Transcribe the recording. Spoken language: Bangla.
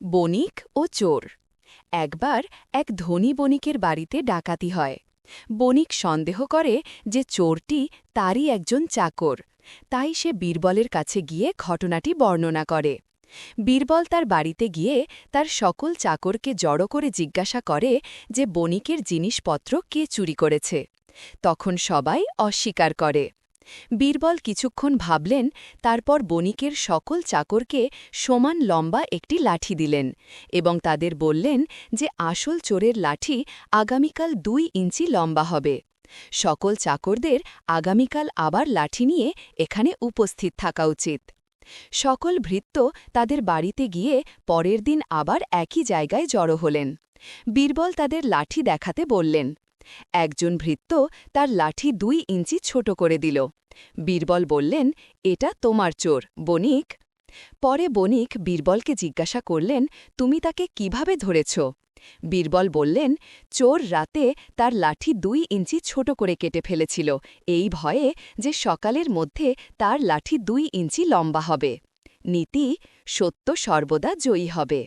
বণিক ও চোর। একবার এক ধনী বণিকের বাড়িতে ডাকাতি হয়। বণিক সন্দেহ করে যে চোরটি তারই একজন চাকর। তাই সে বীরবলের কাছে গিয়ে ঘটনাটি বর্ণনা করে। বীরবল তার বাড়িতে গিয়ে তার সকল চাকরকে জড়ো করে জিজ্ঞাসা করে যে বণিকের জিনিসপত্র কে চুরি করেছে। তখন সবাই অস্বীকার করে। বীরবল কিছুক্ষণ ভাবলেন, তারপর বণিকের সকল চাকরকে সমান লম্বা একটি লাঠি দিলেন এবং তাদের বললেন যে আসল চোরের লাঠি আগামীকাল দুই ইঞ্চি লম্বা হবে। সকল চাকরদের আগামীকাল আবার লাঠি নিয়ে এখানে উপস্থিত থাকা উচিত। সকল ভৃত্য তাদের বাড়িতে গিয়ে পরের দিন আবার একই জায়গায় জড়ো হলেন। বীরবল তাদের লাঠি দেখাতে বললেন একজন ভৃত্য তার লাঠি দুই ইঞ্চি ছোট করে দিল। বীরবল বললেন, এটা তোমার চোর, বণিক। পরে বণিক বীরবলকে জিজ্ঞাসা করলেন, তুমি তাকে কীভাবে ধরেছ? বীরবল বললেন, চোর রাতে তার লাঠি দুই ইঞ্চি ছোট করে কেটে ফেলেছিল। এই ভয়ে যে সকালের মধ্যে তার লাঠি দুই ইঞ্চি লম্বা হবে। নীতি, সত্য সর্বদা জয়ী হবে।